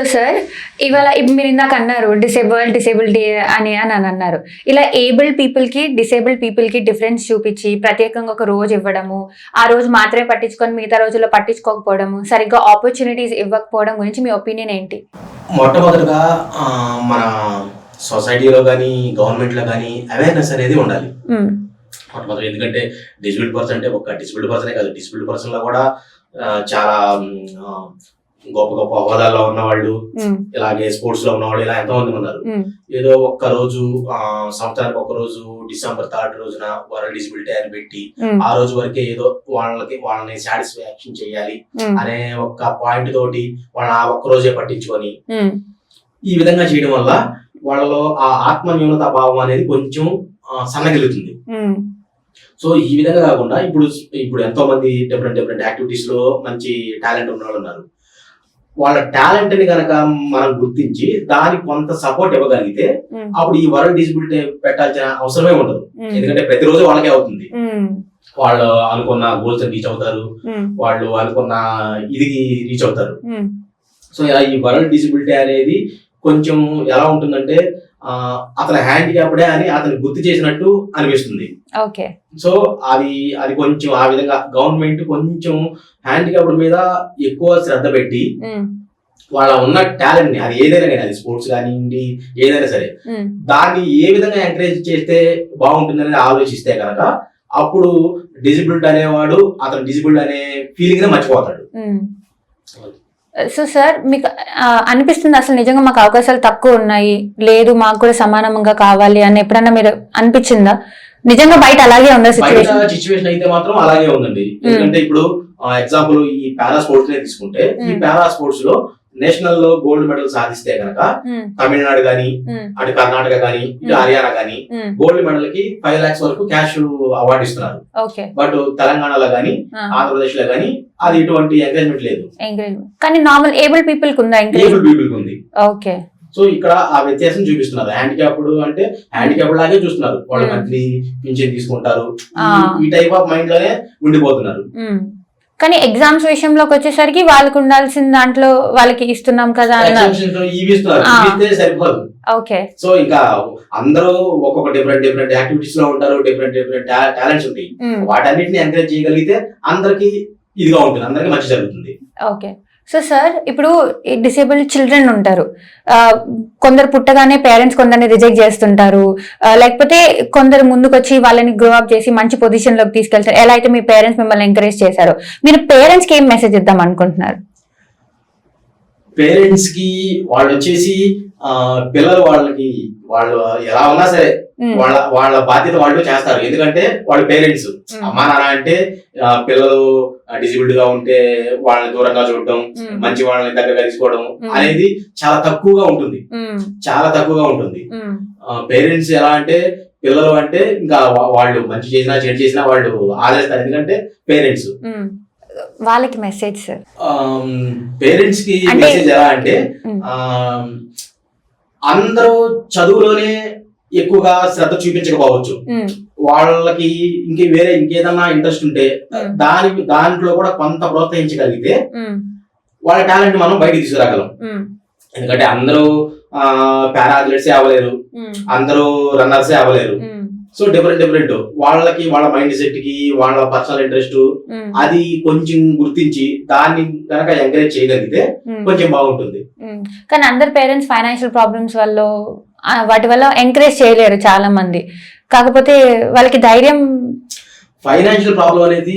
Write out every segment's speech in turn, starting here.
So sir ఇవాళ మీరు ఇందాక అన్నారు డిసేబుల్ డిసేబిలిటీ అని అని అని అన్నారు. ఇలా ఏబుల్డ్ పీపుల్కి డిసేబుల్డ్ పీపుల్కి డిఫరెన్స్ చూపించి ప్రత్యేకంగా ఒక రోజు ఇవ్వడము ఆ రోజు మాత్రమే పట్టించుకొని మిగతా రోజుల్లో పట్టించుకోకపోవడము సరిగ్గా ఆపర్చునిటీస్ ఇవ్వకపోవడం గురించి మీ ఒపీనియన్ ఏంటి? మొట్టమొదటిగా మన సొసైటీలో కానీ గవర్నమెంట్లో కానీ అవేర్నెస్ అనేది ఉండాలి. మొట్టమొదటి ఎందుకంటే డిజిబుల్డ్ పర్సన్ అంటే ఒక డిజిబుల్డ్ పర్సనే కాదు. డిజిబుల్డ్ పర్సన్లో కూడా చాలా గొప్ప గొప్ప హోదాల్లో ఉన్న వాళ్ళు మ్మ్. ఇలాగే స్పోర్ట్స్లో ఉన్న వాళ్ళు ఇలా ఎంతమంది ఉన్నారు మ్మ్. ఏదో ఒక్క రోజు సంవత్సరానికి ఒక రోజు డిసెంబర్ థర్డ్ రోజున వరల్డ్ డిజిబిలిటీ అని పెట్టి. ఆ రోజు వరకే ఏదో వాళ్ళకి వాళ్ళని సాటిస్ఫాక్షన్ చేయాలి. అనే ఒక పాయింట్ తోటి వాళ్ళని ఆ ఒక్క రోజే పట్టించుకొని. ఈ విధంగా చేయడం వల్ల వాళ్ళలో ఆ ఆత్మ న్యూనత భావం అనేది కొంచెం సన్నగిలుతుంది. సో ఈ విధంగా కాకుండా ఇప్పుడు ఇప్పుడు ఎంతో మంది డిఫరెంట్ డిఫరెంట్ యాక్టివిటీస్లో మంచి టాలెంట్ ఉన్న వాళ్ళు ఉన్నారు వాళ్ళ టాలెంట్ని కనుక మనం గుర్తించి దానికి కొంత సపోర్ట్ ఇవ్వగలిగితే. అప్పుడు ఈ వరల్డ్ డిజిబిలిటీ పెట్టాల్సిన అవసరమే ఉండదు. ఎందుకంటే ప్రతిరోజు వాళ్ళకే అవుతుంది. వాళ్ళు అనుకున్న గోల్స్ రీచ్ అవుతారు. వాళ్ళు అనుకున్న ఇది రీచ్ అవుతారు. సో ఇలా ఈ వరల్డ్ డిజిబిలిటీ అనేది కొంచెం ఎలా ఉంటుందంటే అతని హ్యాండిక్యాప్డే అని అతను గుర్తు చేసినట్టు అనిపిస్తుంది ఓకే సో అది అది కొంచెం ఆ విధంగా గవర్నమెంట్ కొంచెం హ్యాండిక్యాప్డ్ మీద ఎక్కువ శ్రద్ధ పెట్టి. వాళ్ళ ఉన్న టాలెంట్ని అది ఏదైనా కానీ అది స్పోర్ట్స్ కానివ్వండి ఏదైనా సరే. దాన్ని ఏ విధంగా ఎంకరేజ్ చేస్తే బాగుంటుంది అనేది ఆలోచిస్తే కనుక అప్పుడు డిజిబిలిటీ అనేవాడు అతను డిజిబిలిటీ అనే ఫీలింగ్ మర్చిపోతాడు. సో సార్ మీకు అనిపిస్తుంది అసలు నిజంగా మాకు అవకాశాలు తక్కువ ఉన్నాయి. లేదు మాకు కూడా సమానంగా కావాలి అని ఎప్పుడన్నా మీరు అనిపించిందా? నిజంగా బయట అలాగే ఉందా సిచ్యువేషన్ సిచ్యువేషన్ అయితే మాత్రం అలాగే ఉందండి. ఎందుకంటే ఇప్పుడు ఎగ్జాంపుల్ ఈ పారా స్పోర్ట్స్ నే తీసుకుంటే ఈ మ్మ్. పారా స్పోర్ట్స్లో నేషనల్లో గోల్డ్ మెడల్ సాధిస్తే కనుక తమిళనాడు గాని అటు కర్ణాటక గాని ఇటు. హర్యానా గాని గోల్డ్ మెడల్కి ఫైవ్ లాక్స్ వరకు క్యాష్ అవార్డు ఇస్తున్నారు. బట్ తెలంగాణలో గాని ఆంధ్రప్రదేశ్లో గాని అది ఇటువంటి ఎంకరేజ్మెంట్ లేదు. కానీ normal able people able people ఉంది. ఓకే. సో ఇక్కడ ఆ వ్యత్యాసం చూపిస్తున్నారు. హ్యాండిక్యాప్డ్ అంటే హ్యాండిక్యాప్డ్ లాగే చూస్తున్నారు. వాళ్ళు. మంత్లీ పింఛన్ తీసుకుంటారు. ఈ- టైప్ ఆఫ్ మైండ్లోనే ఉండిపోతున్నారు. కానీ ఎగ్జామ్స్ విషయంలోకి వచ్చేసరికి వాళ్ళకి ఉండాల్సిన దాంట్లో వాళ్ళకి ఇస్తున్నాం కదా అన్నారు. ఓకే. సో ఇంకా అందరూ ఒక్కొక్క డిఫరెంట్ డిఫరెంట్ యాక్టివిటీస్లో ఉంటారు డిఫరెంట్ డిఫరెంట్ టాలెంట్స్ ఉంటాయి. వాటన్నిటిని ఎంకరేజ్ చేయగలిగితే అందరికి ఇదిగా ఉంటుంది అందరికి మంచి జరుగుతుంది. ఓకే. సో సార్ ఇప్పుడు డిసేబుల్డ్ చిల్డ్రన్ ఉంటారు. కొందరు పుట్టగానే పేరెంట్స్ కొందరిని రిజెక్ట్ చేస్తుంటారు. లేకపోతే కొందరు ముందుకు వచ్చి వాళ్ళని గ్రో అప్ చేసి మంచి పొజిషన్లోకి తీసుకెళ్తారు. ఎలా అయితే మీ పేరెంట్స్ మిమ్మల్ని ఎంకరేజ్ చేశారో. మీరు పేరెంట్స్కి ఏం మెసేజ్ ఇద్దాం అనుకుంటున్నారు? పేరెంట్స్కి వాళ్ళు వచ్చేసి పిల్లలు వాళ్ళకి వాళ్ళు ఎలా ఉన్నా సరే. వాళ్ళ వాళ్ళ బాధ్యత వాళ్ళు చేస్తారు. ఎందుకంటే వాళ్ళు పేరెంట్స్ మ్మ్. అమ్మా నాన్న అంటే పిల్లలు డిజిబుల్డ్గా ఉంటే వాళ్ళని దూరంగా చూడటం. మంచి వాళ్ళని దగ్గరగా తీసుకోవడం. అనేది చాలా తక్కువగా ఉంటుంది. చాలా తక్కువగా ఉంటుంది. పేరెంట్స్ ఎలా అంటే పిల్లలు అంటే ఇంకా వాళ్ళు మంచి చేసినా చెడు చేసినా వాళ్ళు ఆదరిస్తారు ఎందుకంటే పేరెంట్స్. వాళ్ళకి మెసేజ్ పేరెంట్స్కి మెసేజ్ ఎలా అంటే అందరూ చదువులోనే ఎక్కువగా శ్రద్ధ చూపించకపోవచ్చు. వాళ్ళకి ఇంకే వేరే ఇంకేదన్నా ఇంట్రెస్ట్ ఉంటే మ్మ్. దాని దాంట్లో కూడా కొంత ప్రోత్సహించగలిగితే. వాళ్ళ టాలెంట్ మనం బయటికి తీసుకురాగలం. ఎందుకంటే అందరూ పారా అథ్లెట్సే అవ్వలేరు. అందరూ రన్నర్సే అవ్వలేరు. సో డిఫరెంట్ డిఫరెంట్ వాళ్ళకి వాళ్ళ మైండ్ సెట్కి వాళ్ళ పర్సనల్ ఇంట్రెస్ట్. అది కొంచెం గుర్తించి దాన్ని కనుక ఎంకరేజ్ చేయగలిగితే. కొంచెం బాగుంటుంది. కానీ అందరు పేరెంట్స్ ఫైనాన్షియల్ ప్రాబ్లమ్స్ వల్ల వాటి వల్ల ఎంకరేజ్ చేయలేరు చాలా మంది కాకపోతే వాళ్ళకి ధైర్యం ఫైనాన్షియల్ ప్రాబ్లం అనేది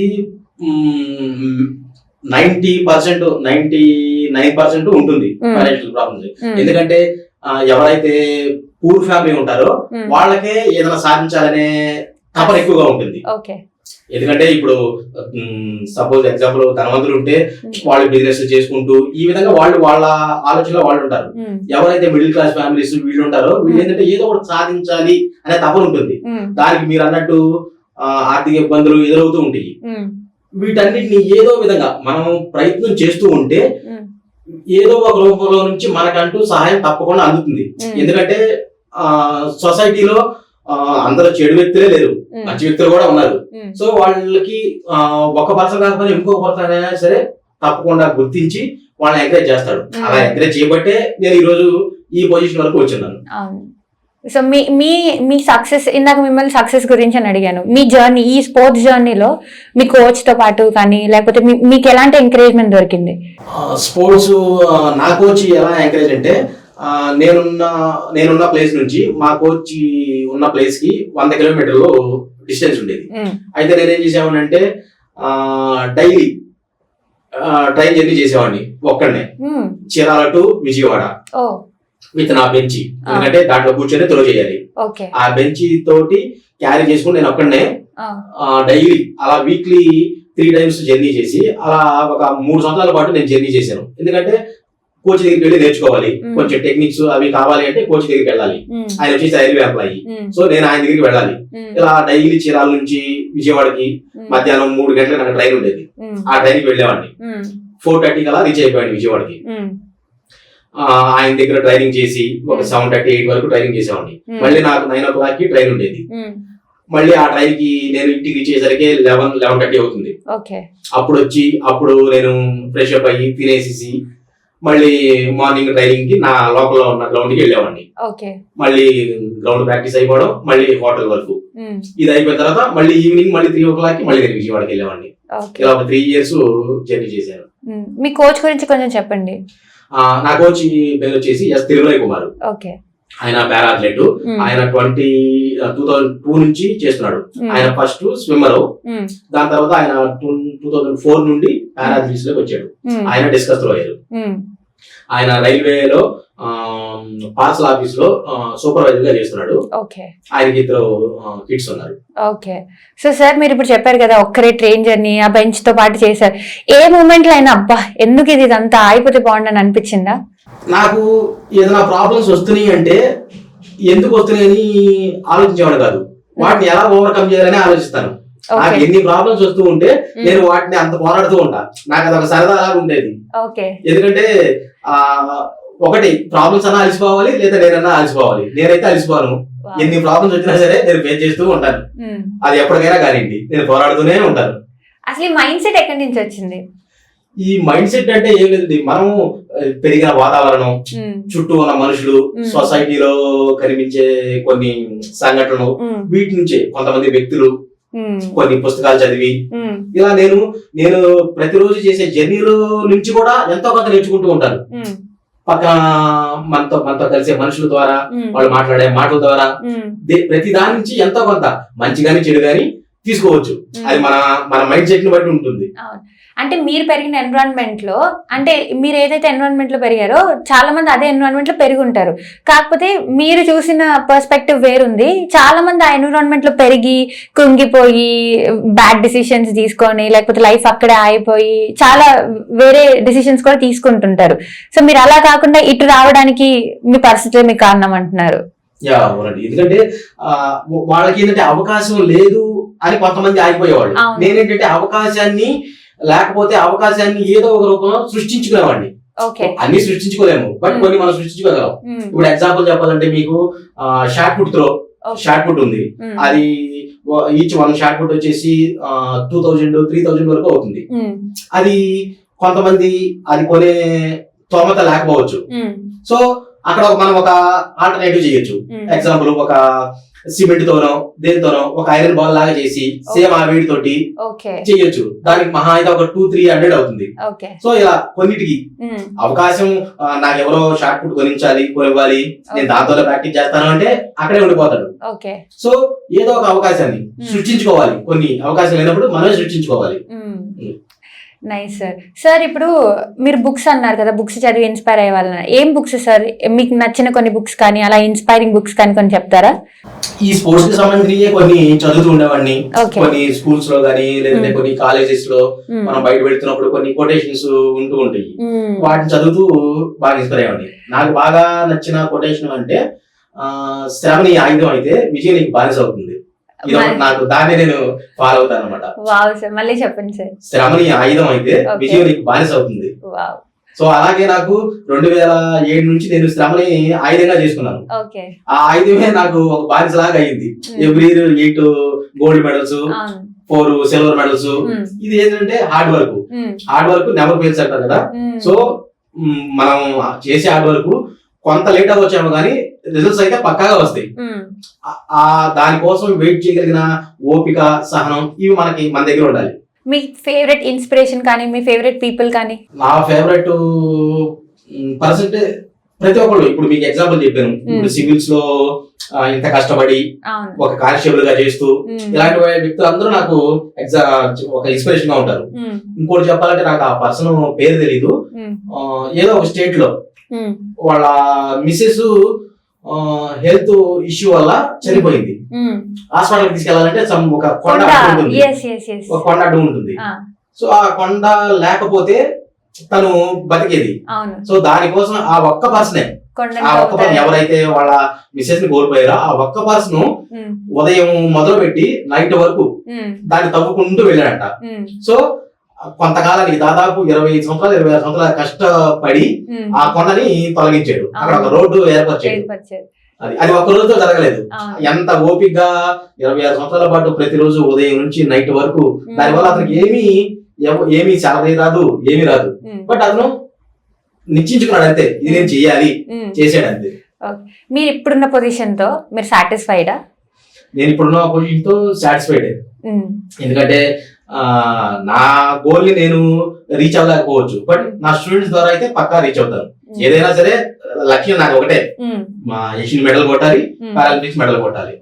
ninety percent ninety nine percent ఉంటుంది. ఫైనాన్షియల్ ప్రాబ్లమ్స్ మ్మ్. ఎందుకంటే ఎవరైతే పూర్ ఫ్యామిలీ ఉంటారో. వాళ్ళకే ఏదైనా సాధించాలనే తపన ఎక్కువగా ఉంటుంది ఓకే ఎందుకంటే ఇప్పుడు సపోజ్ ఎగ్జాంపుల్ ధనవంతులు ఉంటే. వాళ్ళు బిజినెస్ చేసుకుంటూ ఈ విధంగా వాళ్ళు వాళ్ళ ఆలోచనలో వాళ్ళు ఉంటారు. ఎవరైతే మిడిల్ క్లాస్ ఫ్యామిలీస్ వీళ్ళు ఉంటారో వీళ్ళు ఏంటంటే ఏదో ఒకటి సాధించాలి అనే తపన ఉంటుంది. దానికి మీరు అన్నట్టు ఆర్థిక ఇబ్బందులు ఎదురవుతూ ఉంటాయి. వీటన్నిటిని ఏదో విధంగా మనం ప్రయత్నం చేస్తూ ఉంటే. ఏదో ఒక రూపంలో నుంచి మనకంటూ సహాయం తప్పకుండా అందుతుంది. ఎందుకంటే ఆ సొసైటీలో ఆ, అందరూ చెడు వ్యక్తులే లేరు. మంచి వ్యక్తులు కూడా ఉన్నారు. సో వాళ్ళకి ఒక పర్సన్ కాకపోతే ఇంకొక పర్సన్ అయినా సరే తప్పకుండా గుర్తించి వాళ్ళని ఎంకరేజ్ చేస్తాడు. అలా ఎంకరేజ్ చేయబట్టే నేను ఈ రోజు ఈ పొజిషన్ వరకు వచ్చున్నాను. సో మీ మీ మీ సక్సెస్ ఇందాక మిమ్మల్ని సక్సెస్ గురించి అని అడిగాను. మీ జర్నీ ఈ స్పోర్ట్స్ జర్నీలో మీ కోచ్తో పాటు కానీ లేకపోతే మీకు ఎలాంటి ఎంకరేజ్మెంట్ దొరికింది? స్పోర్ట్స్ నా కోచ్ ఎలా ఎంకరేజ్ అంటే నేనున్న నేనున్న ప్లేస్ నుంచి మా కోచ్ ఉన్న ప్లేస్కి వంద కిలోమీటర్లు డిస్టెన్స్ ఉండేది. అయితే నేనేం చేసేవాడిని అంటే డైలీ ట్రైన్ జర్నీ చేసేవాడిని ఒక్కడనే. చీరాల టు విజయవాడ విత్ నా బెంచి ఎందుకంటే దాంట్లో కూర్చొని త్రో చేయాలి. ఆ బెంచ్ తోటి క్యారీ చేసుకుని నేను ఒక్కడనే డైలీ అలా వీక్లీ త్రీ టైమ్స్ జర్నీ చేసి అలా ఒక మూడు సంవత్సరాల పాటు నేను జర్నీ చేశాను. ఎందుకంటే కోచ్ దగ్గరికి వెళ్ళి నేర్చుకోవాలి. కొంచెం టెక్నిక్స్ అవి కావాలి అంటే కోచ్ దగ్గరికి వెళ్ళాలి. ఆయన వచ్చేసి రైల్వే ఎంప్లాయీ ఉమ్, సో నేను ఆయన దగ్గరికి వెళ్ళాలి. ఇలా డైలీ చీరాల నుంచి విజయవాడకి మధ్యాహ్నం మూడు గంటలకు నాకు ట్రైన్ ఉండేది. ఆ ట్రైన్కి వెళ్ళేవాడిని. ఉమ్, ఫోర్ థర్టీకి అలా రీచ్ అయిపోయాను విజయవాడకి. ఆయన దగ్గర ట్రైనింగ్ చేసి ఒక. సెవెన్ థర్టీ ఎయిట్ వరకు ట్రైనింగ్ చేసేవాడిని. మళ్ళీ నాకు నైన్ ఓ క్లాక్కి ట్రైన్ ఉండేది. మళ్ళీ ఆ ట్రైన్కి నేను ఇంటికి రీచ్ అయ్యేసరికి లెవెన్ లెవెన్ థర్టీ అవుతుంది అప్పుడు వచ్చి అప్పుడు నేను ఫ్రెష్ అప్ అయ్యి తినేసేసి మళ్ళీ మార్నింగ్ ట్రైనింగ్కి నా లోకల్లో ఉన్న గ్రౌండ్కి వెళ్ళేవాడిని మళ్ళీ గ్రౌండ్ ప్రాక్టీస్ అయిపోవడం మళ్ళీ హోటల్ వరకు. ఇది అయిపోయిన తర్వాత మళ్ళీ ఈవినింగ్ మళ్ళీ త్రీ ఓ క్లాక్కి మళ్ళీ నేను విజయవాడకి వెళ్ళేవాడిని. ఇలా త్రీ ఇయర్స్ జర్నీ చేశాను. మీ కోచ్ గురించి కొంచెం చెప్పండి. నా కోచ్ పేరు వచ్చేసి ఎస్ తిరుమలయ్య కుమార్. ఓకే. ఆయన పారా అథ్లెట్ ఆయన ట్వంటీ టూ థౌజండ్ టూ నుంచి చేస్తున్నాడు. ఆయన ఫస్ట్ స్విమ్మర్. దాని తర్వాత ఆయన టూ థౌజండ్ ఫోర్ నుండి పారా అథ్లెటిక్స్లోకి వచ్చాడు ఆయన డిస్కస్ త్రోయర్ ఉమ్, ఆయన రైల్వేలో పార్సల్ ఆఫీస్లో సూపర్వైజర్గా చేస్తున్నాడు. ఓకే. ఆయనకి ఇద్దరు కిడ్స్ ఉన్నారు. ఓకే. సో సార్ మీరు ఇప్పుడు చెప్పారు కదా ఒక్కరే ట్రైన్ జర్నీ ఆ బెంచ్తో పాటు చేశారు. ఏ మూమెంట్లో అయినా అబ్బా ఎందుకు ఇది ఇదంతా ఆగిపోతే బాగుండని అనిపించిందా? నాకు ఏదైనా ప్రాబ్లమ్స్ వస్తున్నాయి అంటే ఎందుకు వస్తున్నాయని ఆలోచించేవాడు కాదు. వాటిని ఎలా ఓవర్కమ్ చేయాలని ఆలోచిస్తాను. నాకు ఎన్ని ప్రాబ్లమ్స్ వస్తూ ఉంటే నేను వాటిని అంత పోరాడుతూ ఉంటా. నాకు అదొక సరదా లాగా ఉండేది. ఓకే. ఎందుకంటే ఒకటి ప్రాబ్లమ్స్ అన్నా అలసిపోవాలి లేదా నేనన్నా అలసిపోవాలి? నేనైతే అలసిపోను. ఎన్ని ప్రాబ్లమ్స్ వచ్చినా సరే నేను ఫేస్ చేస్తూ ఉంటాను. అది ఎప్పటికైనా కానివ్వండి. నేను పోరాడుతూనే ఉంటాను. అసలు ఈ మైండ్ సెట్ ఎక్కడి నుంచి వచ్చింది? ఈ మైండ్ సెట్ అంటే ఏం లేదండి. మనం పెరిగిన వాతావరణం చుట్టూ ఉన్న మనుషులు. సొసైటీలో కనిపించే కొన్ని సంఘటనలు వీటి నుంచే కొంతమంది వ్యక్తులు కొన్ని పుస్తకాలు చదివి ఇలా నేను నేను ప్రతిరోజు చేసే జర్నీలో నుంచి కూడా ఎంతో కొంత నేర్చుకుంటూ ఉంటాను. పక్కన మనతో మనతో కలిసే మనుషుల ద్వారా వాళ్ళు మాట్లాడే మాటల ద్వారా ప్రతి దాని నుంచి ఎంతో కొంత మంచి గాని చెడు గాని తీసుకోవచ్చు అది మన మన మైండ్ సెట్ని బట్టి ఉంటుంది. అంటే మీరు పెరిగిన ఎన్విరాన్మెంట్లో అంటే మీరు ఏదైతే ఎన్విరాన్మెంట్లో పెరిగారో చాలా మంది అదే ఎన్విరాన్మెంట్లో పెరిగి ఉంటారు కాకపోతే మీరు చూసిన పర్స్పెక్టివ్ వేరుంది. చాలా మంది ఆ ఎన్విరాన్మెంట్లో పెరిగి కృంగిపోయి బ్యాడ్ డిసిషన్స్ తీసుకొని లేకపోతే లైఫ్ అక్కడే ఆగిపోయి చాలా వేరే డిసిషన్స్ కూడా తీసుకుంటుంటారు. సో మీరు అలా కాకుండా ఇటు రావడానికి మీ పరిస్థితి మీకు కారణం అంటున్నారు. యా అవునండి. ఎందుకంటే వాళ్ళకి ఏంటంటే అవకాశం లేదు అని కొంతమంది ఆగిపోయేవాళ్ళు. నేనేంటంటే అవకాశాన్ని లేకపోతే అవకాశాన్ని ఏదో ఒక రూపంలో సృష్టించుకునేవాడిని. అన్ని సృష్టించుకోలేము. But Hmm. కొన్ని మనం సృష్టించుకోగలం. ఇప్పుడు ఎగ్జాంపుల్ చెప్పాలంటే మీకు shot put throw. Shot put ఉంది. అది ఈచ్ వన్ షార్ట్ పుట్ వచ్చేసి టూ థౌజండ్ త్రీ థౌజండ్ వరకు అవుతుంది. అది కొంతమంది అది కొనే స్తోమత లేకపోవచ్చు. సో అక్కడ మనం ఒక ఆల్టర్నేటివ్ చేయొచ్చు. ఎగ్జాంపుల్ ఒక సిమెంట్ తోనో దేనితోనో ఒక ఐరన్ బాల్ లాగా చేసి సేమ్ ఆ వేడి తోటి చేయొచ్చు. దానికి మహా అయితే ఒక టూ త్రీ హండ్రెడ్ అవుతుంది. సో ఇలా కొన్నిటికి అవకాశం నాకు ఎవరో షార్ట్ పుట్ కొనించాలి కొనివ్వాలి నేను దాంతో ప్రాక్టీస్ చేస్తాను అంటే అక్కడే ఉండిపోతాడు. సో ఏదో ఒక అవకాశాన్ని సృష్టించుకోవాలి. కొన్ని అవకాశాలు లేనప్పుడు మనమే సృష్టించుకోవాలి. నైస్ సార్ సార్ ఇప్పుడు మీరు బుక్స్ అన్నారు కదా బుక్స్ చదివి ఇన్స్పైర్ అయ్యే వాళ్ళని. ఏం బుక్స్ సార్ మీకు నచ్చిన కొన్ని బుక్స్ కానీ అలా ఇన్స్పైరింగ్ బుక్స్ కానీ కొన్ని చెప్తారా? ఈ స్పోర్ట్స్కి సంబంధించి కొన్ని చదువుతూ ఉండేవాడిని. కొన్ని స్కూల్స్లో గానీ లేదంటే Hmm. కొన్ని కాలేజెస్లో మనం బయట వెళ్తున్నప్పుడు కొన్ని కొటేషన్స్ ఉంటూ ఉంటాయి. వాటిని చదువుతూ బాగా ఇన్స్పైర్ అయ్యండి నాకు బాగా నచ్చిన కొటేషన్ అంటే ఆ శ్రమని ఆయుధం అయితే విజయం నీకు బానిస అవుతుంది. నాకు దాన్ని నేను ఫాలో అవుతాను అనమాట వావ్ సార్ మళ్ళీ చెప్పండి సార్. శ్రమని ఆయుధం అయితే. విజయం నీకు బానిస అవుతుంది. వావ్. సో అలాగే నాకు రెండు వేల ఏడు నుంచి నేను శ్రమని ఆయుధంగా చేసుకున్నాను. ఆ ఆయుధమే నాకు ఒక బానిస లాగా అయింది every year eight gold medals four silver medals. ఇది ఏంటంటే hard work. Hard work never fails అంటారు కదా. సో మనం చేసే హార్డ్ వర్క్ కొంత లేట్ అవ్వచ్చేమో కానీ రిజల్ట్స్ అయితే పక్కాగా వస్తాయి. ఆ- దానికోసం వెయిట్ చేయగలిగిన ఓపిక సహనం ఇవి మనకి మన దగ్గర ఉండాలి. మీ ఫేవరెట్ ఇన్స్పిరేషన్ కానీ మీ ఫేవరెట్ పీపుల్ కానీ? నా ఫేవరెట్ పర్సెంట్ ప్రతి ఒక్కళ్ళు. ఇప్పుడు మీకు ఎగ్జాంపుల్ చెప్పాను. ఇప్పుడు సివిల్స్లో ఇంత కష్టపడి ఒక కానిస్టేబుల్గా చేస్తూ ఇలాంటి వ్యక్తులు అందరూ నాకు ఒక ఇన్స్పిరేషన్గా ఉంటారు. ఇంకోటి చెప్పాలంటే నాకు ఆ పర్సన్ పేరు తెలీదు. ఏదో ఒక స్టేట్లో వాళ్ళ మిస్సెస్ హెల్త్ ఇష్యూ వల్ల చనిపోయింది. హాస్పిటల్ తీసుకెళ్ళాలంటే ఒక కొండ ఉంటుంది. ఒక కొండ అడ్డు ఉంటుంది. సో ఆ కొండ లేకపోతే తను బతికేది. సో దానికోసం ఆ ఒక్క పర్సనే ఆ ఒక్క పర్సన్ ఎవరైతే వాళ్ళ మిస్సెస్ని కోల్పోయారో ఆ ఒక్క పర్సన్ ఉదయం మొదలు పెట్టి నైట్ వరకు దాన్ని తవ్వుకుంటూ వెళ్ళాడంట. సో కొంతకాలానికి దాదాపు ఇరవై ఐదు సంవత్సరాలు ఇరవై ఆరు సంవత్సరాలు కష్టపడి ఆ కొండని తొలగించాడు. అక్కడ ఒక రోడ్డు ఏర్పరిచాడు. అది అది ఒక్క రోజుతో జరగలేదు. ఎంత ఓపికగా ఇరవై ఆరు సంవత్సరాల పాటు ప్రతిరోజు ఉదయం నుంచి నైట్ వరకు దానివల్ల అతనికి ఏమీ ఏమీ శాలరీ రాదు ఏమీ రాదు. బట్ అతను నిశ్చించుకున్నాడు అంతే. ఇది నేను చెయ్యాలి ఉమ్. చేసాడు అంతే. మీరు ఇప్పుడున్న పొజిషన్తో మీరు సాటిస్ఫైడా? నేను ఇప్పుడున్న పొజిషన్తో సాటిస్ఫైడ్ ఎందుకంటే నా గోల్ని నేను రీచ్ అవ్వలేకపోవచ్చు. బట్ నా స్టూడెంట్స్ ద్వారా అయితే పక్కా రీచ్ అవుతాను ఏదైనా సరే లక్ష్యం నాకు ఒకటే. మా ఏషియన్ మెడల్ కొట్టాలి పారాలింపిక్స్ మెడల్ కొట్టాలి.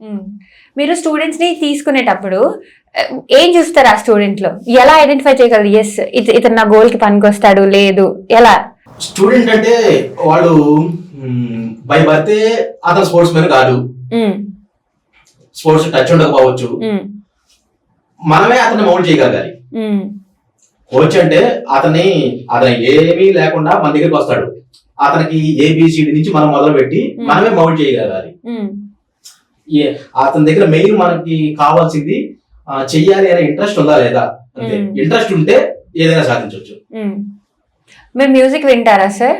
మీరు స్టూడెంట్స్ని తీసుకునేటప్పుడు ఏం చూస్తారు ఆ స్టూడెంట్లో? ఎలా ఐడెంటిఫై చేయగలరు? ఎస్ ఇతను నా గోల్కి పనికొస్తాడు లేదు. ఎలా? స్టూడెంట్ అంటే వాడు బై బర్తే అతను స్పోర్ట్స్ మ్యాన్ కాదు స్పోర్ట్స్ టచ్ ఉండకపోవచ్చు. మనమే అతన్ని మౌంట్ చేయగలగాలి. కోచ్ అంటే అతన్ని అతని ఏమీ లేకుండా మన దగ్గరికి వస్తాడు. అతనికి ఏబిసిడి నుంచి మనం మొదలు పెట్టి మనమే మౌంట్ చేయగలగాలి. అతని దగ్గర మెయిన్ మనకి కావాల్సింది చెయ్యాలి అనే ఇంట్రెస్ట్ ఉందా లేదా? అంతే. మ్మ్. ఇంట్రెస్ట్ ఉంటే ఏదైనా సాధించవచ్చు. మీరు మ్యూజిక్ వింటారా సార్?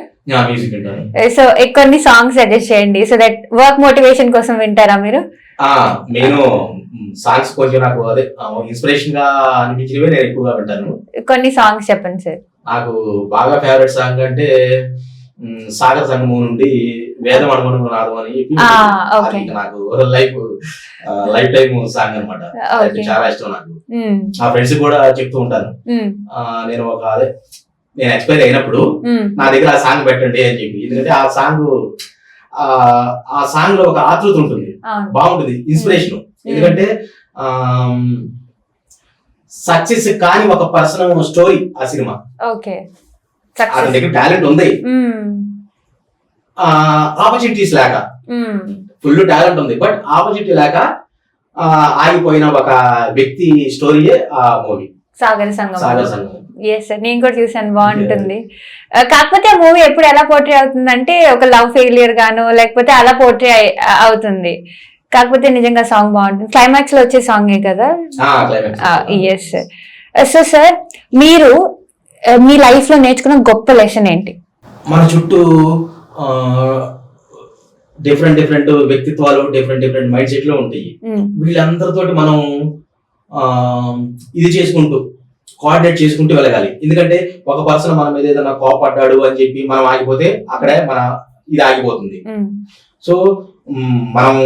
మ్యూజిక్ వింటాను. సో కొన్ని సాంగ్స్ సజెస్ట్ చేయండి సో దట్ వర్క్ మోటివేషన్ కోసం వింటారా మీరు? నేను సాంగ్స్ కొంచెం నాకు అదే ఇన్స్పిరేషన్గా అనిపించినవే నేను ఎక్కువగా వింటాను. కొన్ని సాంగ్స్ చెప్పండి సార్. నాకు బాగా ఫేవరెట్ సాంగ్ అంటే సాగర్ సంగమం నుండి వేదం అనుమను నాదం అని నాకు లైఫ్ లైఫ్ టైం సాంగ్ అనమాట చాలా ఇష్టం నాకు. ఆ ఫ్రెండ్స్ కూడా చెప్తూ ఉంటాను. నేను ఒక అదే నేను ఎక్స్పైర్ అయినప్పుడు నా దగ్గర ఆ సాంగ్ పెట్టండి అని చెప్పి. ఎందుకంటే ఆ సాంగ్ ఆ సాంగ్లో ఒక ఆతృత ఉంటుంది. బాగుంటుంది ఇన్స్పిరేషన్ ఎందుకంటే సక్సెస్ కాని ఒక పర్సన్ స్టోరీ ఆ సినిమా. ఓకే. అతని సక్సెస్ దగ్గర టాలెంట్ ఉంది. ఆపర్చునిటీస్ లేక. ఫుల్ టాలెంట్ ఉంది. బట్ ఆపర్చునిటీ లేక ఆగిపోయిన ఒక వ్యక్తి స్టోరీయే ఆ మూవీ సాగర సంగమం. సాగర్ సంఘం ఎస్ సార్ నేను కూడా చూసాను బాగుంటుంది. కాకపోతే ఆ మూవీ ఎప్పుడు ఎలా పోర్ట్రే అవుతుందంటే ఒక లవ్ ఫెయిలియర్ గాను లేకపోతే అలా పోర్ట్రే అవుతుంది. కాకపోతే నిజంగా సాంగ్ బాగుంటుంది. క్లైమాక్స్లో వచ్చే సాంగే కదా? ఎస్ సో సార్ మీరు ఆ, మీ లైఫ్లో నేర్చుకున్న గొప్ప లెసన్ ఏంటి? మన చుట్టూ డిఫరెంట్ డిఫరెంట్ వ్యక్తిత్వాలు డిఫరెంట్ డిఫరెంట్ మైండ్ సెట్లు ఉంటాయి. ఉమ్, వీళ్ళందరితోటి మనం ఇది చేసుకుంటూ కోఆర్డినేట్ చేసుకుంటూ వెళ్ళగాలి. ఎందుకంటే ఒక పర్సన్ మన మీద ఏదైనా కోపడ్డాడు అని చెప్పి మనం ఆగిపోతే అక్కడే మన ఇది ఆగిపోతుంది. సో మనం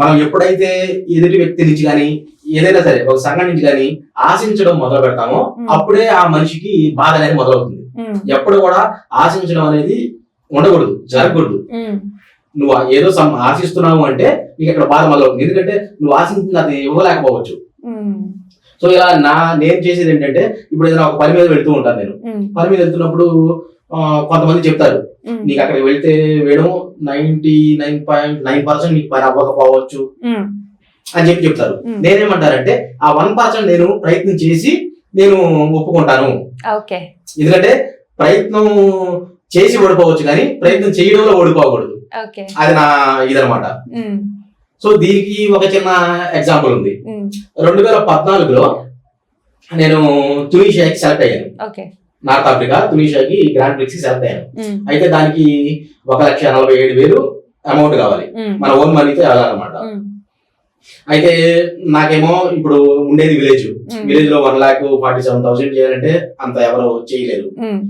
మనం ఎప్పుడైతే ఎదుటి వ్యక్తి నుంచి కానీ ఏదైనా సరే ఒక సంఘం నుంచి కానీ ఆశించడం మొదలు పెడతామో. అప్పుడే ఆ మనిషికి బాధ అనేది మొదలవుతుంది. ఎప్పుడు కూడా ఆశించడం అనేది ఉండకూడదు జరగకూడదు. నువ్వు ఏదో సం ఆశిస్తున్నావు అంటే నీకు అక్కడ బాధ మొదలవుతుంది. ఎందుకంటే నువ్వు ఆశించింది అది ఇవ్వలేకపోవచ్చు సో ఇలా నా నేను చేసేది ఏంటంటే ఇప్పుడు ఏదైనా ఒక పని మీద వెళ్తూ ఉంటాను నేను. పని మీద వెళ్తున్నప్పుడు కొంతమంది చెప్తారు నీకు అక్కడికి వెళ్తే వేయడం ninety nine point nine percent నీకు పని అవ్వకపోవచ్చు అని చెప్పి చెప్తారు. ఉమ్. నేనేమంటానంటే ఆ వన్ పర్సెంట్ నేను ప్రయత్నం చేసి నేను ఒప్పుకుంటాను. ఎందుకంటే ప్రయత్నం చేసి ఓడిపోవచ్చు కానీ ప్రయత్నం చేయడంలో ఓడిపోకూడదు. అది నా ఇదనమాట సో దీనికి ఒక చిన్న ఎగ్జాంపుల్ ఉంది. రెండు వేల పద్నాలుగులో నేను తునీషియాకి సెలెక్ట్ అయ్యాను. నార్త్ ఆఫ్రికా తునీషియాకి గ్రాండ్ ప్రిక్స్ సెలెక్ట్ అయ్యాను. అయితే దానికి ఒక లక్ష నలభై ఏడు వేలు అమౌంట్ కావాలి. మన ఓన్ మనీతో వెళ్ళాలన్నమాట. అయితే నాకేమో ఇప్పుడు ఉండేది విలేజ్ విలేజ్లో one lakh forty seven thousand చేయాలంటే అంత ఎవరు చేయలేరు. ఉమ్,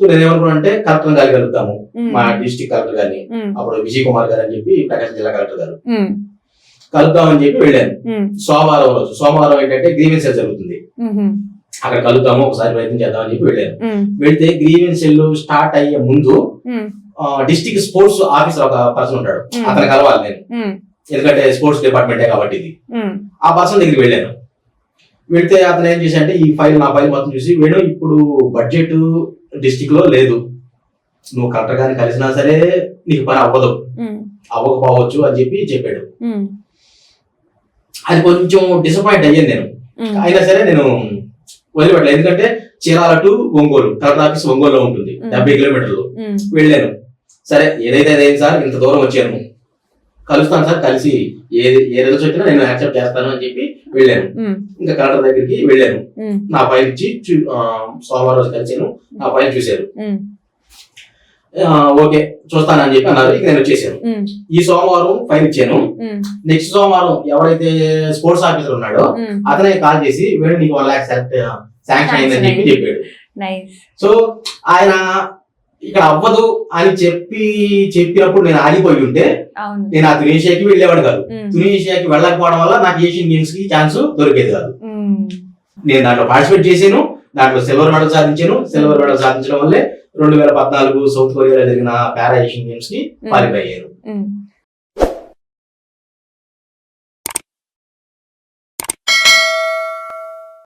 సో నేను ఏమనుకున్నా అంటే కలెక్టర్ గారికి కలుద్దాము మా డిస్ట్రిక్ట్ కలెక్టర్ గారిని. అప్పుడు విజయ్ కుమార్ గారు అని చెప్పి ప్రకాశం జిల్లా కలెక్టర్ గారు. కలుద్దామని చెప్పి వెళ్ళాను. సోమవారం రోజు. సోమవారం ఏంటంటే గ్రీవెన్స్ జరుగుతుంది. అక్కడ కలుద్దాము ఒకసారి ప్రయత్నం చేద్దామని చెప్పి వెళ్ళాను. వెళ్తే గ్రీవెన్స్ స్టార్ట్ అయ్యే ముందు డిస్ట్రిక్ట్ స్పోర్ట్స్ ఆఫీసర్ ఒక పర్సన్ ఉంటాడు. అతను కలవాలి నేను. ఎందుకంటే స్పోర్ట్స్ డిపార్ట్మెంటే కాబట్టి ఇది. ఆ పర్సన్ దగ్గరికి వెళ్ళాను. వెళ్తే అతను ఏం చేశాడంటే ఈ ఫైల్ నా ఫైల్ మొత్తం చూసి వేణు ఇప్పుడు బడ్జెట్ డిస్టిక్లో లేదు. నువ్వు కలెక్టర్ గారిని కలిసినా సరే నీకు పని అవ్వదు. అవ్వకపోవచ్చు అని చెప్పి చెప్పాడు. అది కొంచెం డిసప్పాయింట్ అయ్యాను నేను. అయినా సరే నేను వదిలిపెట్టలేదు ఎందుకంటే Chirala to Ongole collector office ఒంగోలులో ఉంటుంది. డెబ్బై కిలోమీటర్లు. వెళ్ళాను. సరే ఏదైతే అదైంది సార్ ఇంత దూరం వచ్చాను. కలుస్తాను సార్ కలిసి ఏది ఏ రిజల్ట్స్ వచ్చినా నేను యాక్సెప్ట్ చేస్తాను అని చెప్పి వెళ్ళాను. ఇంకా కలెక్టర్ దగ్గరికి వెళ్ళాను. నా ఇచ్చి ఆ, సోమవారం రోజు కలిసాను నా ఫైల్ చూశారు. ఓకే చూస్తానని చెప్పి అన్నారు. ఇక నేను వచ్చేసాను. ఈ సోమవారం ఫైల్ ఇచ్చాను. నెక్స్ట్ సోమవారం ఎవరైతే స్పోర్ట్స్ ఆఫీసర్ ఉన్నాడో అతనే కాల్ చేసి వేణు నీకు వన్ ల్యాక్ శాంక్షన్ అయిందని చెప్పి చెప్పాడు. సో ఆయన ఇక్కడ అవ్వదు అని చెప్పి చెప్పినప్పుడు నేను ఆగిపోయి ఉంటే నేను ఆ తునీషియాకి వెళ్ళేవాడు కాదు. తునీషియాకి వెళ్ళకపోవడం వల్ల నాకు ఏషియన్ గేమ్స్కి ఛాన్స్ దొరికేది కాదు. నేను దాంట్లో పార్టిసిపేట్ చేశాను. దాంట్లో సిల్వర్ మెడల్ సాధించాను. సిల్వర్ మెడల్ సాధించడం వల్లే రెండు వేల పద్నాలుగు సౌత్ కొరియాలో జరిగిన పారా ఏషియన్ గేమ్స్కి క్వాలిఫై